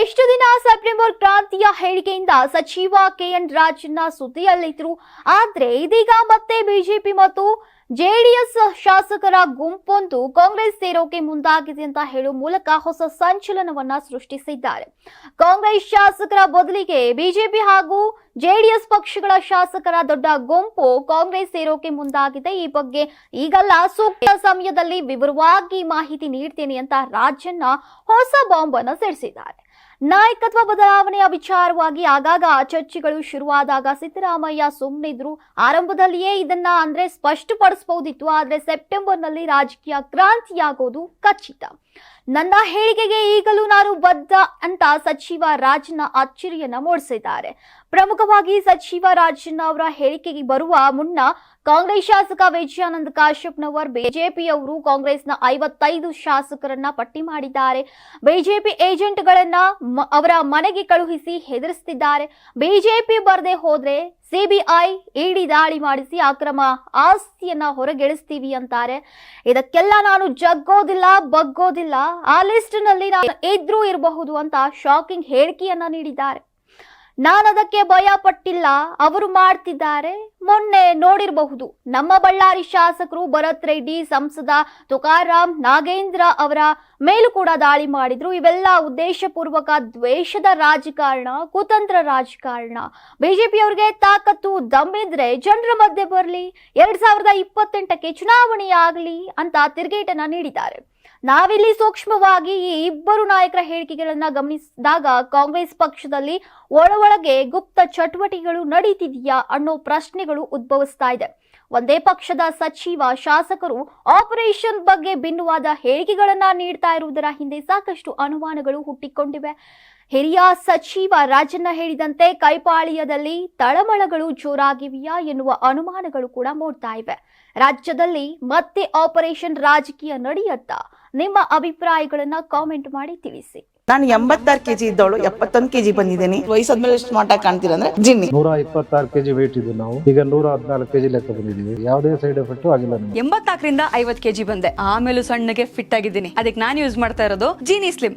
ಎಷ್ಟು ದಿನ ಸೆಪ್ಟೆಂಬರ್ ಕ್ರಾಂತಿಯ ಹೇಳಿಕೆಯಿಂದ ಸಚಿವ ಕೆಎನ್ ರಾಜಣ್ಣ ಸುದ್ದಿಯಲ್ಲಿದ್ರು. ಆದ್ರೆ ಇದೀಗ ಮತ್ತೆ ಬಿಜೆಪಿ ಮತ್ತು ಜೆಡಿಎಸ್ ಶಾಸಕರ ಗುಂಪೊಂದು ಕಾಂಗ್ರೆಸ್ ಸೇರೋಕೆ ಮುಂದಾಗಿದೆ ಅಂತ ಹೇಳುವ ಮೂಲಕ ಹೊಸ ಸಂಚಲನವನ್ನ ಸೃಷ್ಟಿಸಿದ್ದಾರೆ. ಕಾಂಗ್ರೆಸ್ ಶಾಸಕರ ಬದಲಿಗೆ ಬಿಜೆಪಿ ಹಾಗೂ ಜೆಡಿಎಸ್ ಪಕ್ಷಗಳ ಶಾಸಕರ ದೊಡ್ಡ ಗುಂಪು ಕಾಂಗ್ರೆಸ್ ಸೇರೋಕೆ ಮುಂದಾಗಿದೆ. ಈ ಬಗ್ಗೆ ಈಗಲ್ಲ ಸೂಕ್ತ ಸಮಯದಲ್ಲಿ ವಿವರವಾಗಿ ಮಾಹಿತಿ ನೀಡ್ತೇನೆ ಅಂತ ರಾಜಣ್ಣ ಹೊಸ ಬಾಂಬ್ ಅನ್ನು ಸಿಡಿಸಿದ್ದಾರೆ. ನಾಯಕತ್ವ ಬದಲಾವಣೆಯ ವಿಚಾರವಾಗಿ ಆಗಾಗ ಚರ್ಚೆಗಳು ಶುರುವಾದಾಗ ಸಿದ್ದರಾಮಯ್ಯ ಸುಮ್ಮನಿದ್ರು ಆರಂಭದಲ್ಲಿಯೇ ಇದನ್ನ ಅಂದ್ರೆ ಸ್ಪಷ್ಟಪಡಿಸಬಹುದಿತ್ತು, ಆದ್ರೆ ಸೆಪ್ಟೆಂಬರ್ನಲ್ಲಿ ರಾಜಕೀಯ ಕ್ರಾಂತಿಯಾಗೋದು ಖಚಿತ. ನನ್ನ ಹೇಳಿಕೆಗೆ ಈಗಲೂ ನಾನು ಬದ್ಧ ಅಂತ ಸಚಿವ ರಾಜನ ಅಚ್ಚರಿಯನ್ನ ಮೂಡಿಸಿದ್ದಾರೆ. ಪ್ರಮುಖವಾಗಿ ಸಚಿವ ರಾಜಣ್ಣ ಅವರ ಹೇಳಿಕೆಗೆ ಬರುವ ಮುನ್ನ ಕಾಂಗ್ರೆಸ್ ಶಾಸಕ ವಿಜಯಾನಂದ ಕಾಶ್ಯಪ್ನವರ್ ಬಿಜೆಪಿಯವರು ಕಾಂಗ್ರೆಸ್ನ ಐವತ್ತೈದು ಶಾಸಕರನ್ನ ಪಟ್ಟಿ ಮಾಡಿದ್ದಾರೆ. ಬಿಜೆಪಿ ಏಜೆಂಟ್ಗಳನ್ನ ಅವರ ಮನೆಗೆ ಕಳುಹಿಸಿ ಹೆದರಿಸುತ್ತಿದ್ದಾರೆ. ಬಿಜೆಪಿ ಬರದೆ ಹೋದ್ರೆ ಸಿಬಿಐ ಇಡಿ ದಾಳಿ ಮಾಡಿಸಿ ಅಕ್ರಮ ಆಸ್ತಿಯನ್ನ ಹೊರಗೆಳಿಸ್ತೀವಿ ಅಂತಾರೆ. ಇದಕ್ಕೆಲ್ಲ ನಾನು ಜಗ್ಗೋದಿಲ್ಲ, ಬಗ್ಗೋದಿಲ್ಲ. ಆ ಲಿಸ್ಟ್ನಲ್ಲಿ ನಾನು ಇದ್ರೂ ಇರಬಹುದು ಅಂತ ಶಾಕಿಂಗ್ ಹೇಳಿಕೆಯನ್ನ ನೀಡಿದ್ದಾರೆ. ನಾನು ಅದಕ್ಕೆ ಭಯ ಪಟ್ಟಿಲ್ಲ ಅವರು ಮಾಡ್ತಿದ್ದಾರೆ. ಮೊನ್ನೆ ನೋಡಿರಬಹುದು. ನಮ್ಮ ಬಳ್ಳಾರಿ ಶಾಸಕರು ಭರತ್ ರೆಡ್ಡಿ, ಸಂಸದ ತುಕಾರಾಂ, ನಾಗೇಂದ್ರ ಅವರ ಮೇಲೂ ಕೂಡ ದಾಳಿ ಮಾಡಿದ್ರು. ಇವೆಲ್ಲ ಉದ್ದೇಶಪೂರ್ವಕ ದ್ವೇಷದ ರಾಜಕಾರಣ, ಕುತಂತ್ರ ರಾಜಕಾರಣ. ಬಿಜೆಪಿಯವ್ರಿಗೆ ತಾಕತ್ತು ದಮ್ಮಿದ್ರೆ ಜನರ ಮಧ್ಯೆ ಬರಲಿ. ಎರಡ್ ಸಾವಿರದ ಇಪ್ಪತ್ತೆಂಟಕ್ಕೆ ಚುನಾವಣೆಯಾಗಲಿ ಅಂತ ತಿರುಗೇಟನ್ನು ನೀಡಿದ್ದಾರೆ. ನಾವಿಲ್ಲಿ ಸೂಕ್ಷ್ಮವಾಗಿ ಈ ಇಬ್ಬರು ನಾಯಕರ ಹೇಳಿಕೆಗಳನ್ನ ಗಮನಿಸಿದಾಗ ಕಾಂಗ್ರೆಸ್ ಪಕ್ಷದಲ್ಲಿ ಒಳ ಒಳಗೆ ಗುಪ್ತ ಚಟುವಟಿಕೆಗಳು ನಡೀತಿದೆಯಾ ಅನ್ನೋ ಪ್ರಶ್ನೆಗಳು ಉದ್ಭವಿಸ್ತಾ ಇದೆ. ಒಂದೇ ಪಕ್ಷದ ಸಚಿವ, ಶಾಸಕರು ಆಪರೇಷನ್ ಬಗ್ಗೆ ಭಿನ್ನವಾದ ಹೇಳಿಕೆಗಳನ್ನ ನೀಡ್ತಾ ಇರುವುದರ ಹಿಂದೆ ಸಾಕಷ್ಟು ಅನುಮಾನಗಳು ಹುಟ್ಟಿಕೊಂಡಿವೆ. ಹಿರಿಯ ಸಚಿವ ರಾಜಣ್ಣ ಹೇಳಿದಂತೆ ಕೈಪಾಳಿಯದಲ್ಲಿ ತಳಮಳಗಳು ಜೋರಾಗಿವೆಯಾ ಎನ್ನುವ ಅನುಮಾನಗಳು ಕೂಡ ಮೂಡ್ತಾ ಇವೆ. ರಾಜ್ಯದಲ್ಲಿ ಮತ್ತೆ ಆಪರೇಷನ್ ರಾಜಕೀಯ ನಡೆಯತ್ತಾ ನಿಮ್ಮ ಅಭಿಪ್ರಾಯಗಳನ್ನ ಕಾಮೆಂಟ್ ಮಾಡಿ ತಿಳಿಸಿ. ನಾನು ಎಂಬತ್ತಾರು ಕೆಜಿ ಇದ್ದವಳು ಎಪ್ಪತ್ತೊಂದು ಕೆಜಿ ಬಂದಿದ್ದೀನಿ. ವಯಸ್ಸಾದ್ಮೇಲೆ ಎಷ್ಟು ಮಾಟ ಕಾಣ್ತೀರ ಅಂದ್ರೆ ಜಿನ್ನಿ. ನೂರ ಇಪ್ಪತ್ತಾರು ಕೆಜಿ ವೇಟ್ ಇದ್ದು ನಾವು. ಈಗ ನೂರ ಹದಿನಾಲ್ಕು ಕೆಜಿ ಲೆಕ್ಕ ಬಂದಿದ್ದೀವಿ. ಯಾವುದೇ ಸೈಡ್ ಎಫೆಕ್ಟ್ ಆಗಿಲ್ಲ ಎಂಬತ್ತಾಕರಿಂದ ಎಂಬತ್ನಾಲ್ಕರಿಂದ ಐವತ್ ಕೆಜಿ ಬಂದೆ. ಆಮೇಲೂ ಸಣ್ಣಗೆ ಫಿಟ್ ಆಗಿದ್ದೀನಿ. ಅದಕ್ಕೆ ನಾನು ಯೂಸ್ ಮಾಡ್ತಾ ಇರೋದು ಜೀನಿ ಸ್ಲಿಮ್